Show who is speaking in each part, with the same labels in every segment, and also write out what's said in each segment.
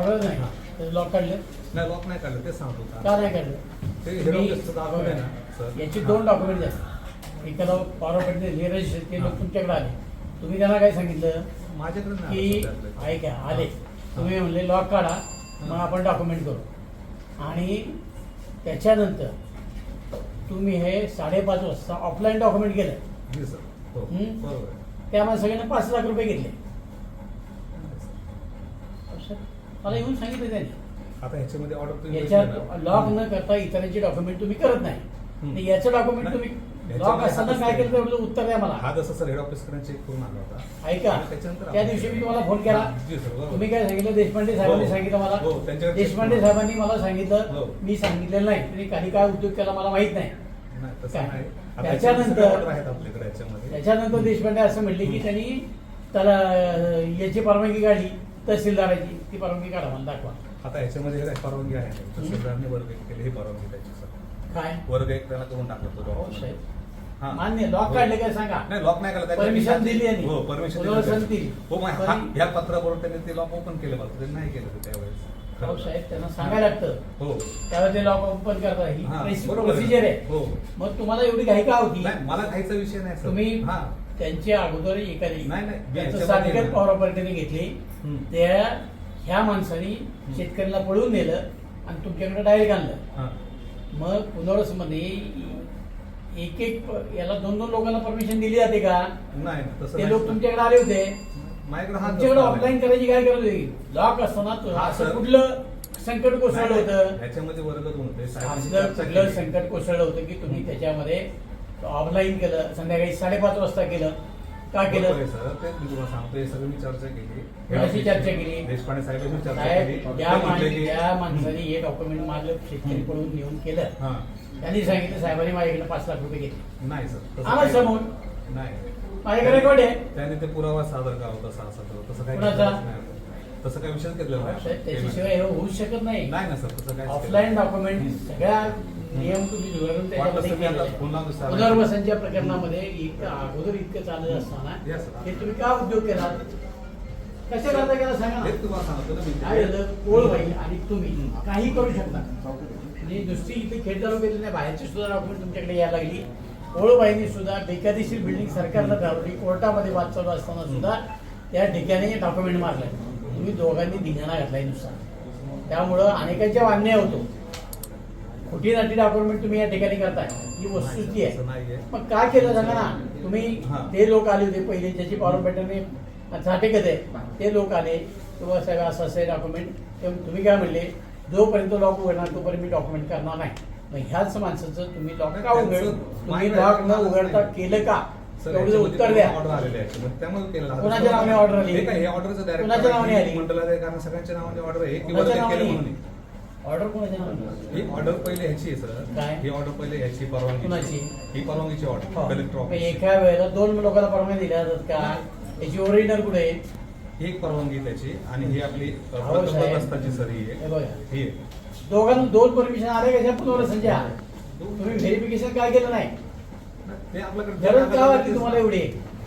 Speaker 1: Order
Speaker 2: नाही तर lock काढले?
Speaker 1: नाही लॉक नाही काढलं ते सांगतो
Speaker 2: का नाही काढलं?
Speaker 1: ते ना सर.
Speaker 2: याची. दोन डॉक्युमेंट आहेत एखादा पॉवर पडले रजिस्टर ते लोक तुमच्याकडे आले. तुम्ही त्यांना काय सांगितलं?
Speaker 1: माझ्याकडे
Speaker 2: की. ऐका आले. तुम्ही म्हणले लॉक काढा. मग आपण डॉक्युमेंट करू. आणि त्याच्यानंतर तुम्ही हे साडेपाच वाजता ऑफलाईन डॉक्युमेंट केलं.
Speaker 1: हो.
Speaker 2: त्यामुळे सगळ्यांना पाच लाख रुपये घेतले
Speaker 1: नाही, सर.
Speaker 2: मला येऊन सांगितलं त्यांनी
Speaker 1: आता ह्याच्यामध्ये ऑर्डर
Speaker 2: याच्यात
Speaker 1: ना?
Speaker 2: लॉक न करता इतरांची डॉक्युमेंट तुम्ही करत नाही
Speaker 1: हं.
Speaker 2: तर याचं डॉक्युमेंट. तुम्ही लॉक असताना काय. केलं उत्तर द्या मला
Speaker 1: हा जसं सर हेड ऑफिसकडे करून आला होता
Speaker 2: ऐका
Speaker 1: आणि त्याच्यानंतर
Speaker 2: त्या दिवशी मी तुम्हाला फोन केला
Speaker 1: जी सर बरोबर.
Speaker 2: तुम्ही काय सांगितलं देशपांडे साहेबांनी
Speaker 1: हो.
Speaker 2: सांगितलं मला
Speaker 1: हो, त्यांच्याकडे
Speaker 2: देशपांडे साहेबांनी मला सांगितलं
Speaker 1: हो.
Speaker 2: मी सांगितलेलं नाही तुम्ही काही काय उद्योग केला मला माहीत नाही
Speaker 1: नाही तसं
Speaker 2: काय?
Speaker 1: नाही आता
Speaker 2: त्याच्यानंतर-
Speaker 1: याच्यामध्ये सगळे order आहेत आपल्याकडे याच्यामध्ये
Speaker 2: त्याच्यानंतर देशपांडे असं म्हणले की त्यांनी त्याला अं, याची परवानगी काढली तहसीलदाराची ती परवानगी काढा मला दाखवा.
Speaker 1: आता ह्याच्यामध्ये हे परवानगी आहे तहसीलदारने वर्ग एक केले ही परवानगी त्याची सर
Speaker 2: काय?
Speaker 1: वर्ग एक त्याला करून टाकलं तो
Speaker 2: हो. साहेब.
Speaker 1: हा.
Speaker 2: मान्य लॉक. काढले काय सांगा?
Speaker 1: नाही लॉक नाही केलं. त्याच्या
Speaker 2: Permission दिली यांनी.
Speaker 1: हो परमिशन
Speaker 2: दिली.
Speaker 1: हो मग हा-
Speaker 2: पण-
Speaker 1: ह्या पत्राबरोबर त्यांनी ते लॉक ओपन केलं मला त्यांनी नाही केलं ते त्यावेळेस.
Speaker 2: हो साहेब त्यांना सांगायला लागतं.
Speaker 1: हो.
Speaker 2: त्यावेळेस ते लॉक ओपन करता ही
Speaker 1: हा, बरोबर आहे.
Speaker 2: प्रोसिजर आहे.
Speaker 1: हो.
Speaker 2: मग तुम्हाला एवढी घाई का होती?
Speaker 1: नाही मला खायचा विषय नाही सर.
Speaker 2: तुम्ही
Speaker 1: हा.
Speaker 2: त्यांची अगोदर एखादी
Speaker 1: नाही, नाही.
Speaker 2: त्यांचं
Speaker 1: याच्यामध्ये
Speaker 2: सर्टिफिकेट
Speaker 1: ना-
Speaker 2: पॉवर ऑपरेटरने घेतली.
Speaker 1: हम्म.
Speaker 2: त्या ह्या माणसाने शेतकऱ्याला पळवून नेलं आणि तुमच्याकडे डायरेक्ट आणलं. मग पुनर्वसमध्ये एक एक याला दोन दोन लोकांना परमिशन दिली जाते का?
Speaker 1: नाही
Speaker 2: ते लोक. तुमच्याकडे आले होते.
Speaker 1: हा
Speaker 2: तुमच्याकडे ऑफलाईन. करायची काय गरज होती? लॉक असताना तो- असं. कुठलं संकट कोसळलं होतं?
Speaker 1: नाही, ह्याच्यामध्ये वर्ग
Speaker 2: कुठलं. संकट कोसळलं होतं की तुम्ही त्याच्यामध्ये ऑफलाईन केलं संध्याकाळी साडेपाच वाजता केलं? का केलं?
Speaker 1: सर. तेच मी तुम्हाला सांगतो हे सगळं मी चर्चा केली.
Speaker 2: कोणाशी चर्चा केली?
Speaker 1: देशपांडे साहेबांनी चर्चा
Speaker 2: साहेब
Speaker 1: केली.
Speaker 2: माणसाने हे डॉक्युमेंट माझं शेतकरी पडून नेऊन केलं
Speaker 1: हा.
Speaker 2: त्यांनी सांगितलं साहेबांनी माझ्याकडे पाच लाख रुपये घेतले.
Speaker 1: नाही सर. तसं
Speaker 2: आम्हाला
Speaker 1: काही-
Speaker 2: समोर.
Speaker 1: नाही.
Speaker 2: माझ्याकडे रेकॉर्ड आहे?
Speaker 1: त्याने ते पुरावा सादर करावा तसा असं तर तसं काही
Speaker 2: कुणाचा?
Speaker 1: केलंच नाही. तसं काही विषय नाही.
Speaker 2: साहेब, त्याच्याशिवाय हे होऊ शकत नाही.
Speaker 1: नाही ना सर. तसं काय
Speaker 2: ऑफलाईन डॉक्युमेंट सगळ्या नियम तुम्ही त्याच्यामध्ये केलेले आहे. पुनर्वसनच्या प्रकरणामध्ये एक अगोदर इतकं चालत असताना
Speaker 1: Yes, sir.
Speaker 2: हे तुम्ही का उद्योग केला? कशा करता केला सांगा ना. काय झालं? कोळबाई आणि तुम्ही काही करू शकता. म्हणजे नुसती इथे खेळ चालू केली नाही बाहेरची सुद्धा डॉक्युमेंट तुमच्याकडे यायला लागली. कोळबाईंनी सुद्धा बेकायदेशीर बिल्डिंग सरकारला ठरवली. कोर्टामध्ये वाद चालू असताना सुद्धा त्या ठिकाणी डॉक्युमेंट मारलाय तुम्ही दोघांनी धिंगाणा घातलाय नुसता. त्यामुळं अनेकांच्या अन्याय होतो. खोटी नाटी डॉक्युमेंट तुम्ही या ठिकाणी करताय. ही वस्तुस्थिती आहे. मग काय केलं सांगा ना तुम्ही. ते लोक आले होते पहिले ज्याची पॉवर पॅटर्नने साठेकत आहे ते? लोक आले किंवा सगळं असं असं डॉक्युमेंट तुम्ही काय म्हणले? जोपर्यंत लॉक उघडणार तोपर्यंत मी डॉक्युमेंट करणार नाही. मग ह्याच माणसाचं तुम्ही लॉक का उघड तुम्ही लॉक न. उघडता केलं का? उत्तर द्या.
Speaker 1: ऑर्डर आलेले आहे? मग त्यामुळे केलं आहे.
Speaker 2: कोणाच्या नावाने ऑर्डर आली? कोणाच्या नावाने आली?
Speaker 1: सगळ्यांच्या नावाने ऑर्डर आहे.
Speaker 2: ऑर्डर
Speaker 1: ही ऑर्डर पहिले ह्याची आहे सर.
Speaker 2: काय?
Speaker 1: ही ऑर्डर पहिले ह्याची परवानगी
Speaker 2: कोणाची?
Speaker 1: ही परवानगीची ऑर्डर
Speaker 2: हो.
Speaker 1: कलेक्टर
Speaker 2: मग
Speaker 1: ऑफिस
Speaker 2: एका वेळेला दोन लोकांना परवानगी दिल्या जातात का? याची ओरिजिनल कुठे आहे?
Speaker 1: ही एक परवानगी त्याची आणि ही आपली अ,
Speaker 2: अहो,
Speaker 1: प्रथम
Speaker 2: साहेब.
Speaker 1: दस्ताची सर ही
Speaker 2: हे
Speaker 1: आहे
Speaker 2: बघा.
Speaker 1: ही आहे.
Speaker 2: दोघांना दोन परमिशन आले का पुनर्वसनच्या तुम्ही व्हेरिफिकेशन काय केलं नाही?
Speaker 1: ते आपल्याकडे
Speaker 2: गरज का वाटली तुम्हाला एवढी?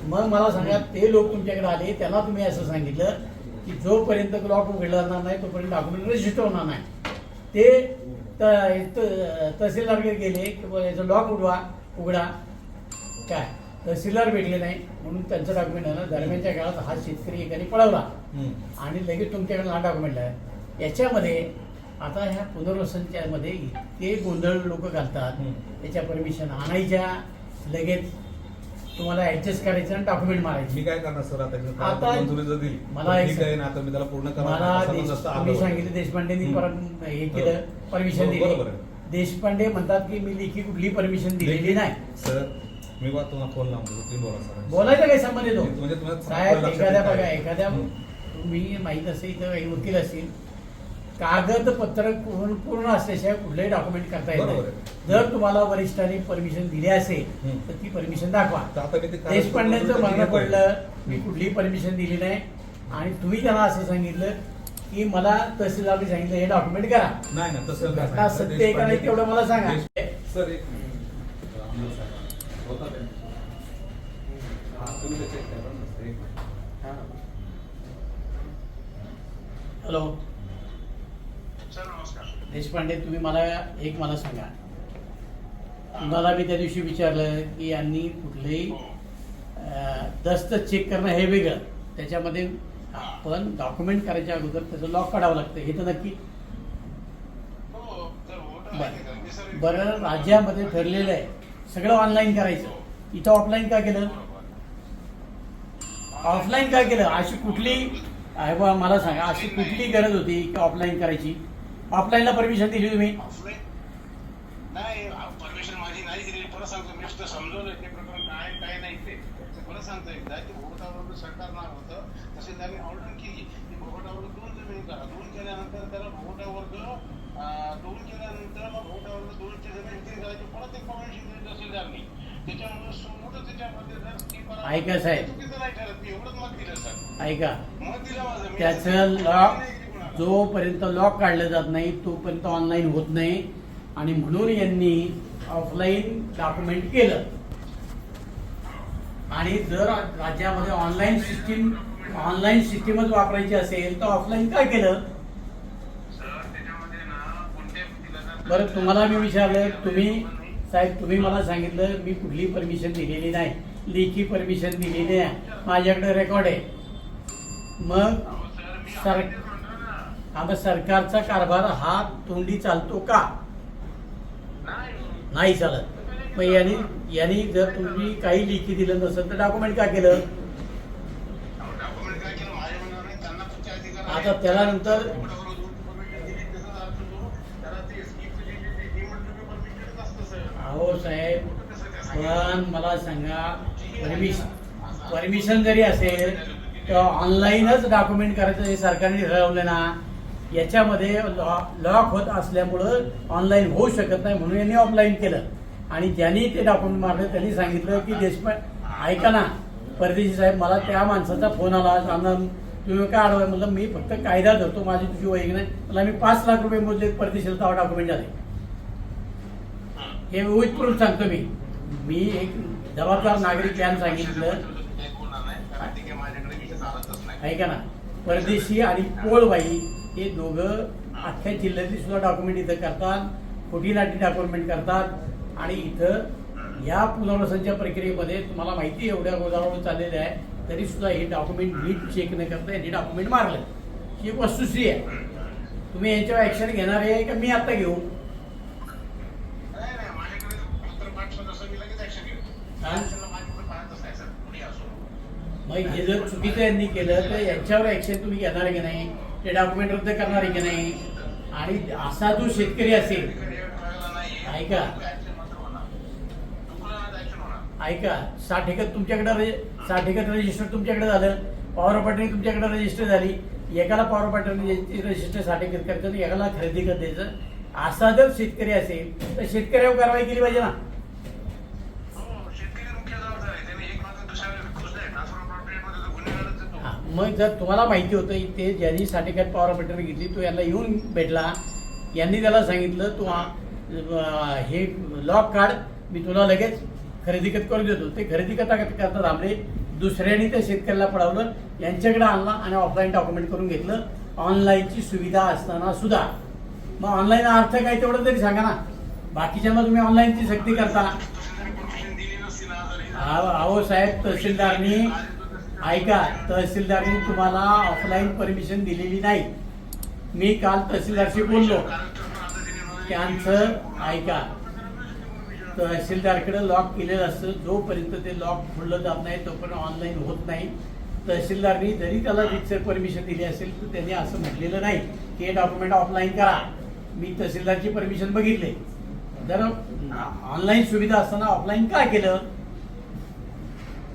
Speaker 2: मग मला सांगा ते लोक तुमच्याकडे आले त्यांना तुम्ही असं सांगितलं की जोपर्यंत लॉक उघडला जाणार नाही तोपर्यंत डॉक्युमेंट रजिस्टर होणार नाही. ते तहसीलदारकडे गेले की याचं लॉक उडवा उघडा. काय? तहसीलदार भेटले नाही म्हणून त्यांचं डॉक्युमेंट ना दरम्यानच्या काळात हा शेतकरी एकाने पळवला. आणि लगेच तुमच्याकडे हा डॉक्युमेंट आहे. याच्यामध्ये आता ह्या पुनर्वसनच्या मध्ये इतके गोंधळ लोक घालतात. त्याच्या परमिशन आणायच्या लगेच तुम्हाला ऍडजस्ट करायचं आणि डॉक्युमेंट मारायचे
Speaker 1: मी काय करणार सर आता
Speaker 2: आता
Speaker 1: आता मंजुरी जर दिली
Speaker 2: मला
Speaker 1: तर
Speaker 2: एक
Speaker 1: ठीक आहे ना आता मी त्याला पूर्ण करणार
Speaker 2: मला
Speaker 1: असं
Speaker 2: देश-
Speaker 1: नसतं
Speaker 2: तुम्ही
Speaker 1: आलं.
Speaker 2: सांगितलं देशपांडेंनी
Speaker 1: हम्म.
Speaker 2: पर- हे केलं परमिशन
Speaker 1: हो, बरोबर
Speaker 2: दिली
Speaker 1: आहे.
Speaker 2: देशपांडे म्हणतात की मी लेखी कुठली परमिशन दिलेली नाही
Speaker 1: सर मी बा तुम्हाला फोन लावून देतो तुम्ही बोला सर
Speaker 2: बोलायचा काही संबंध येतो
Speaker 1: म्हणजे तुम्हाला
Speaker 2: साहेब एखाद्या. बघा एखाद्या
Speaker 1: हम्म.
Speaker 2: तुम्ही माहीत असेल इथं काही वकील असतील कागदपत्र पूर्ण पूर्ण असल्याशिवाय कुठलंही डॉक्युमेंट करता येत नाही. जर तुम्हाला वरिष्ठांनी परमिशन दिली असेल. तर ती परमिशन दाखवा
Speaker 1: त्याची
Speaker 2: म्हणणं. पडलं मी कुठलीही परमिशन दिली नाही आणि तुम्ही त्यांना असं सांगितलं की मला तहसीलदारने सांगितलं हे डॉक्युमेंट करा
Speaker 1: नाही ना.
Speaker 2: सत्य आहे का नाही तेवढं मला सांगा.
Speaker 1: सर एक मिनिट आमदार साहेब. होता ते. हा, तुम्ही ते check करा ना. एक मिनिट.
Speaker 2: हॅलो
Speaker 3: सर नमस्कार
Speaker 2: देशपांडे तुम्ही मला एक मला सांगा. तुम्हाला मी त्या दिवशी विचारलं की यांनी कुठलेही दस्त चेक करणं हे वेगळं. त्याच्यामध्ये आपण डॉक्युमेंट करायच्या अगोदर त्याचं लॉक काढावं लागतं. हे तर नक्की. बरं. बरं राज्यामध्ये ठरलेलं आहे. सगळं ऑनलाईन करायचं. इथं ऑफलाईन का केलं? ऑफलाईन का केलं? अशी कुठली आहे बा मला सांगा अशी कुठली गरज होती की ऑफलाईन करायची? ऑफलाईनला परमिशन दिली तुम्ही?
Speaker 3: ऑफलाईन नाही परमिशन माझी नाही दिली परत सांगतो मी समजवलं ते प्रकरण काय काय नाही ते. परत सांगतो एकदा ते भोगटावर सरकार नाव होतं. तसे त्यांनी ऑर्डर केली. की दोन जमीन करा दोन केल्यानंतर त्याला भोगटा वर्ग दोन केल्यानंतर मग भोगटा वर्ग दोनची जमीन विक्री करायची. परत एक परमिशन दिली तहसीलदारनी त्याच्यामुळे समोर त्याच्यामध्ये जर
Speaker 2: ऐका साहेब.
Speaker 3: चुकीचं नाही ठरत. मी एवढंच मत दिलं सर
Speaker 2: ऐका.
Speaker 3: मत दिलं माझं.
Speaker 2: त्याचं लॉक जोपर्यंत लॉक काढलं जात नाही तोपर्यंत ऑनलाईन होत नाही. आणि म्हणून यांनी ऑफलाईन डॉक्युमेंट केलं. आणि जर राज्यामध्ये ऑनलाईन सिस्टीम ऑनलाईन सिस्टीमच वापरायची असेल तर ऑफलाईन काय केलं? बरं तुम्हाला मी विचारलं तुम्ही साहेब तुम्ही मला सांगितलं मी कुठली परमिशन दिलेली नाही. लेखी परमिशन दिलेली आहे माझ्याकडे रेकॉर्ड आहे. मग
Speaker 3: सर, मी
Speaker 2: सर
Speaker 3: तेच म्हणतो ना.
Speaker 2: आता सरकारचा कारभार हा तोंडी चालतो का?
Speaker 3: नाही.
Speaker 2: चालत. मग यांनी यांनी जर तुम्ही काही लिखी दिलं नसेल तर डॉक्युमेंट का केलं
Speaker 3: काय केलं?
Speaker 2: आता त्याला नंतर- अहो साहेब पण मला सांगा परमिशन परमिशन जरी असेल तर ऑनलाईनच डॉक्युमेंट करायचं हे सरकारने ठरवलं ना. याच्यामध्ये लॉक होत असल्यामुळं ऑनलाईन होऊ शकत नाही म्हणून यांनी ऑफलाईन केलं. आणि ज्यांनी ते डॉक्युमेंट मारलं त्यांनी सांगितलं की देशपांडे ऐका ना परदेशी साहेब मला त्या माणसाचा फोन आला त्यांना तुम्ही काय अडवाय म्हणलं मी फक्त कायदा धरतो माझी तुझी वैग नाही. मला मी पाच लाख रुपये मोजले परदेशीला तेव्हा डॉक्युमेंट झाले. हे विविध सांगतो मी. मी एक जबाबदार नागरिक यानं सांगितलं. ऐका ना परदेशी आणि पोळबाई हे दोघं अख्ख्या जिल्ह्यातली सुद्धा डॉक्युमेंट इथं करतात खोटी नाटी डॉक्युमेंट करतात. आणि इथं या पुनर्वसनच्या प्रक्रियेमध्ये तुम्हाला माहिती एवढ्या गोदावरून चाललेल्या आहे तरी सुद्धा हे डॉक्युमेंट नीट चेक न करता यांनी डॉक्युमेंट मारलं. ही एक वस्तुश्री आहे. तुम्ही यांच्यावर ऍक्शन घेणार आहे का मी आता घेऊ? मग हे जर चुकीचं यांनी केलं तर यांच्यावर ऍक्शन तुम्ही घेणार की नाही? ते डॉक्युमेंट रद्द करणार आहे की नाही? आणि असा जो शेतकरी असेल ऐका. ऐका साठ एकत तुमच्याकडे साठ एकत रजिस्टर तुमच्याकडे झालं. पॉवर पॅटर्न तुमच्याकडे रजिस्टर झाली. एकाला पॉवर पॅटर्न रजिस्टर साठ एकत करायचं एकाला खरेदी कर द्यायचं. असा जर शेतकरी असेल तर शेतकऱ्यावर कारवाई केली पाहिजे ना. मग जर तुम्हाला माहिती होतं ते ज्यांनी साठ एकात पॉवर पटरी घेतली तो याला येऊन भेटला. यांनी त्याला सांगितलं तू हे लॉक काढ मी तुला लगेच खरेदी खत करून देतो. ते खरेदी करता करता थांबले. दुसऱ्याने त्या शेतकऱ्याला पळवलं. यांच्याकडे आणला आणि ऑफलाईन डॉक्युमेंट करून घेतलं. ऑनलाईनची सुविधा असताना सुद्धा. मग ऑनलाईन अर्थ काय तेवढं तरी सांगा ना. बाकीच्यांना तुम्ही ऑनलाईनची सक्ती करता. अहो साहेब तहसीलदारनी ऐका तहसीलदारनी तुम्हाला ऑफलाईन परमिशन दिलेली नाही. मी काल तहसीलदारशी बोललो. त्यांचं ऐका तहसीलदारकडे लॉक केलेलं असतं. जोपर्यंत ते लॉक खोललं जात नाही तोपर्यंत ऑनलाईन होत नाही. तहसीलदारनी जरी त्याला रितसर परमिशन दिली असेल तर त्यांनी असं म्हटलेलं नाही की हे डॉक्युमेंट ऑफलाईन करा. मी तहसीलदारची परमिशन बघितले. जर ऑनलाईन सुविधा असताना ऑफलाईन का केलं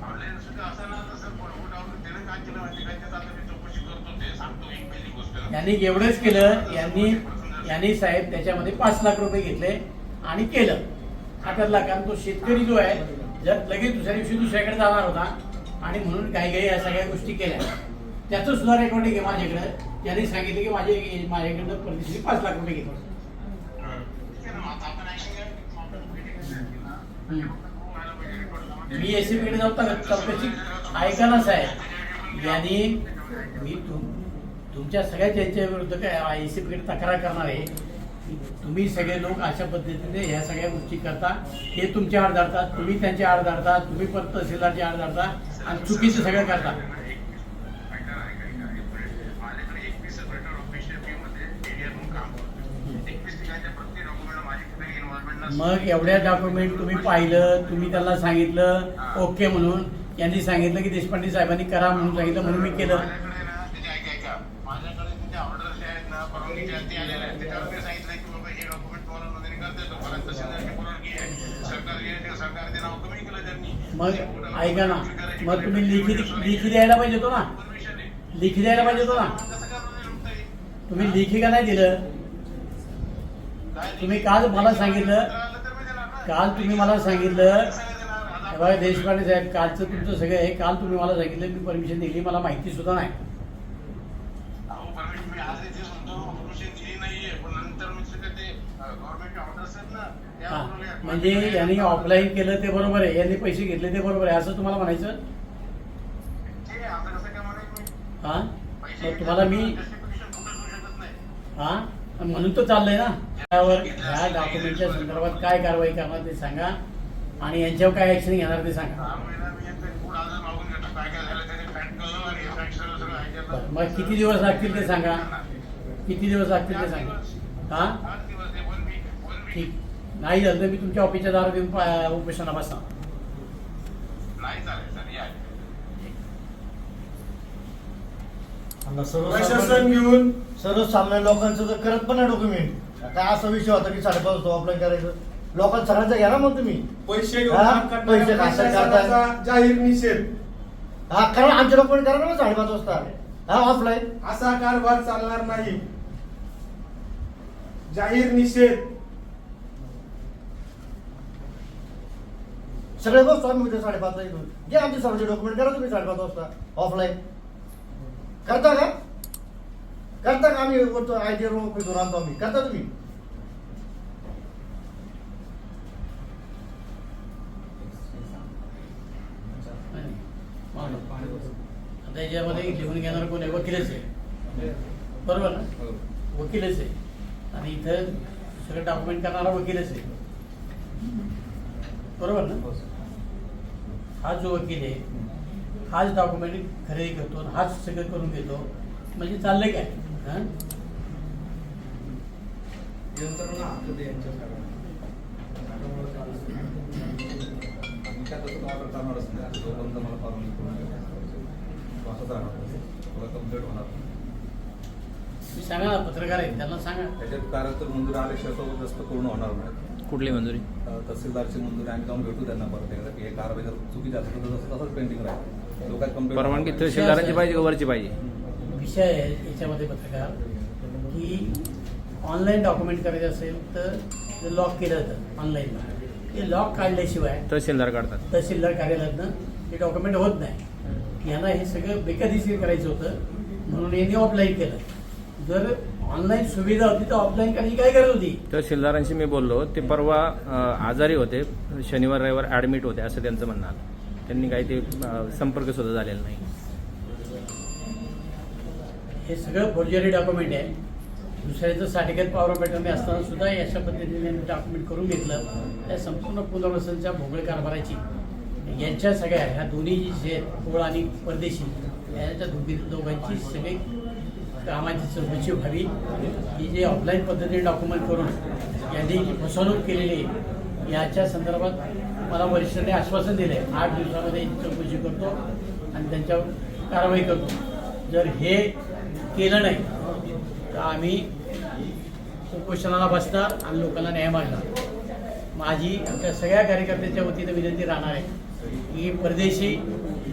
Speaker 3: Online सुद्धा असं ना, तसं पोटावर त्याने काय केलं माहिती काय, त्याचं आता मी चौकशी करतो ते, सांगतो एक पहिली गोष्ट.
Speaker 2: यांनी एवढंच केलं यांनी यांनी साहेब त्याच्यामध्ये पाच लाख रुपये घेतले आणि केलं. आता लाखांत तो शेतकरी जो आहे जर लगेच दुसऱ्या दिवशी दुसऱ्याकडे जाणार होता आणि म्हणून काही काही या सगळ्या गोष्टी केल्या. त्याचं सुद्धा रेकॉर्डिंग आहे माझ्याकडे. त्यांनी सांगितलं की माझे माझ्याकडनं परदेशी पाच लाख रुपये घेतो मी एसकडे जाऊ तर चौकशी ऐका ना साहेब. यांनी मी तुम तुमच्या सगळ्या त्यांच्या विरुद्ध काय सी कडे तक्रार करणार आहे? तुम्ही सगळे लोक अशा पद्धतीने ह्या सगळ्या गोष्टी करता. हे तुमचे आड धरतात तुम्ही त्यांचे आड धरता तुम्ही परत तहसीलदारचे आड धरता आणि चुकीचं सगळं करता. मग एवढ्या डॉक्युमेंट तुम्ही पाहिलं तुम्ही त्यांना सांगितलं ओके म्हणून. यांनी सांगितलं की देशपांडे साहेबांनी करा म्हणून सांगितलं म्हणून मी केलं
Speaker 3: माझ्याकडे ना त्याचे ऐका ऐका माझ्याकडे त्याच्या ऑर्डर जे आहेत ना परवानगीच्या ते आलेल्या आहेत त्याच्यावर मी सांगितलं की बाबा हे डॉक्युमेंट तुम्हाला नोंदणी करता येतो कारण तहसीलदारची परवानगी आहे सरकार जे आहे ते सरकारने नाव कमी केलं त्यांनी.
Speaker 2: मग ऐका ना मग तुम्ही लिखी लिखी द्यायला पाहिजे होतो ना. लिखी द्यायला पाहिजे होतो ना? तुम्ही लिखी का नाही दिलं? तुम्ही काल मला सांगितलं. काल तुम्ही मला सांगितलं बघा देशपांडे साहेब कालचं तुमचं सगळं हे काल तुम्ही मला सांगितलं मी परमिशन दिली मला माहिती सुद्धा नाही
Speaker 3: अहो, परमिशन मी आज इथे म्हणतो परमिशन दिली नाहीये पण नंतर मी सगळं ते गव्हर्नमेंट ऑर्डर्स आहेत ना त्या
Speaker 2: हा. म्हणजे यांनी ऑफलाईन केलं ते बरोबर आहे. यांनी पैसे घेतले ते बरोबर आहे. असं तुम्हाला म्हणायचं? हा? मग तुम्हाला मी. हा? म्हणून तो चाललंय ना. त्यावर ह्या डॉक्युमेंटच्या संदर्भात काय कारवाई करणार ते सांगा. आणि यांच्यावर काय ऍक्शन घेणार ते सांगा.
Speaker 3: हे
Speaker 2: मग किती दिवस लागतील ते सांगा? किती दिवस लागतील ते सांगा? हा
Speaker 3: आठ दिवस आहे, one week, one week.
Speaker 2: ठीक नाही झालं तर मी तुमच्या ऑफिसच्या दारात येऊन उपोषणाला बसणार
Speaker 3: नाही चालेल सर या
Speaker 4: प्रशासन घेऊन सर्वसामान्य लोकांचं तर करत पण नाही डॉक्युमेंट काय असा विषय होता की साडेपाच वाजता ऑफलाईन करायचं. लोकांचं सगळ्यांचा घ्या ना मग तुम्ही.
Speaker 1: पैसे घेऊन
Speaker 4: हा?
Speaker 1: काम करणाऱ्या
Speaker 4: पैसे
Speaker 1: प्रशासनाचा जाहीर निषेध.
Speaker 4: हा करा आमचे डॉक्युमेंट करा ना मग साडेपाच वाजता. हा ऑफलाईन
Speaker 1: असा कारभार चालणार नाही. जाहीर निषेध.
Speaker 4: सगळे बसतो आम्ही उद्या साडेपाच ला इथून घ्या आमचे सर्वचे डॉक्युमेंट करा तुम्ही साडेपाच वाजता ऑफलाईन करता का? करता का? आम्ही वरतो आय टी ऑफिसवर आणतो आम्ही. करता तुम्ही?
Speaker 2: आता याच्यामध्ये लिहून घेणार कोण आहे? वकीलच आहे. बरोबर ना? वकीलच आहे. आणि इथं सगळं डॉक्युमेंट करणारा वकीलच आहे. बरोबर ना? हा जो वकील आहे हाच डॉक्युमेंट खरेदी करतो हाच सगळं करून घेतो म्हणजे चाललंय काय? हा? सांगा ना पत्रकार आहेत त्यांना सांगा.
Speaker 5: त्याच्यात कारण तर मंजुरी आल्याशिवाय तो जास्त पूर्ण होणार नाही.
Speaker 6: कुठली मंजुरी?
Speaker 5: तहसीलदारची मंजुरी आम्ही जाऊन भेटू त्यांना परत एकदा की हे कारवाई जर चुकीची असेल तर तसं तसंच पेंडिंग राहील. कंप्लेंट
Speaker 6: परवानगी तहसीलदारांची पाहिजे का वरची पाहिजे?
Speaker 2: विषय आहे याच्यामध्ये पत्रकार की ऑनलाईन डॉक्युमेंट करायचे असेल तर लॉक केलं जातं ऑनलाईनला ते लॉक काढल्याशिवाय
Speaker 6: तहसीलदार काढतात.
Speaker 2: तहसीलदार कार्यालयातनं ते डॉक्युमेंट होत नाही. यांना हे सगळं बेकायदेशीर करायचं होतं म्हणून यांनी ऑफलाईन केलं. जर ऑनलाईन सुविधा होती तर ऑफलाईन करायची काय गरज होती.
Speaker 6: तहसीलदारांशी मी बोललो ते परवा आजारी होते. शनिवार रविवार ॲडमिट होते असं त्यांचं म्हणणं आलं. त्यांनी काही ते संपर्क सुद्धा झालेला नाही.
Speaker 2: हे सगळं फोर्जरी डॉक्युमेंट आहे. दुसऱ्याचं सर्टिफिकेट पॉवर पॅटर्न असताना सुद्धा अशा पद्धतीने डॉक्युमेंट करून घेतलं. त्या संपूर्ण पुनर्वसनच्या भोगळ कारभाराची. यांच्या सगळ्या ह्या दोन्ही जे आहेत पोळ आणि परदेशी याच्या दोघी दोघांची सगळी कामाची चौकशी व्हावी. ही जे ऑफलाईन पद्धतीने डॉक्युमेंट करून यांनी जी फसवणूक केलेली आहे याच्या संदर्भात मला वरिष्ठांनी आश्वासन दिलं आहे आठ दिवसामध्ये चौकशी करतो आणि त्यांच्यावर कारवाई करतो. जर हे केलं नाही तर आम्ही उपोषणाला बसणार आणि लोकांना न्याय मागणार. माझी आमच्या सगळ्या कार्यकर्त्यांच्या वतीनं विनंती राहणार आहे की परदेशी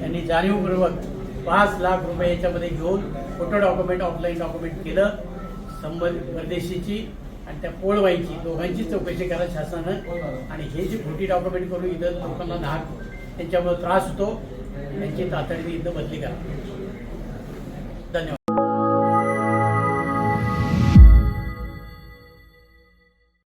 Speaker 2: यांनी जाणीवपूर्वक पाच लाख रुपये याच्यामध्ये घेऊन फोटो डॉक्युमेंट ऑफलाईन डॉक्युमेंट केलं संबंध परदेशीची आणि त्या पोळवाईची दोघांची चौकशी करा शासनानं. आणि हे जी खोटी डॉक्युमेंट करून इथं लोकांना नाक त्यांच्यामुळे त्रास होतो. त्यांची तातडीने इथं बदली करा.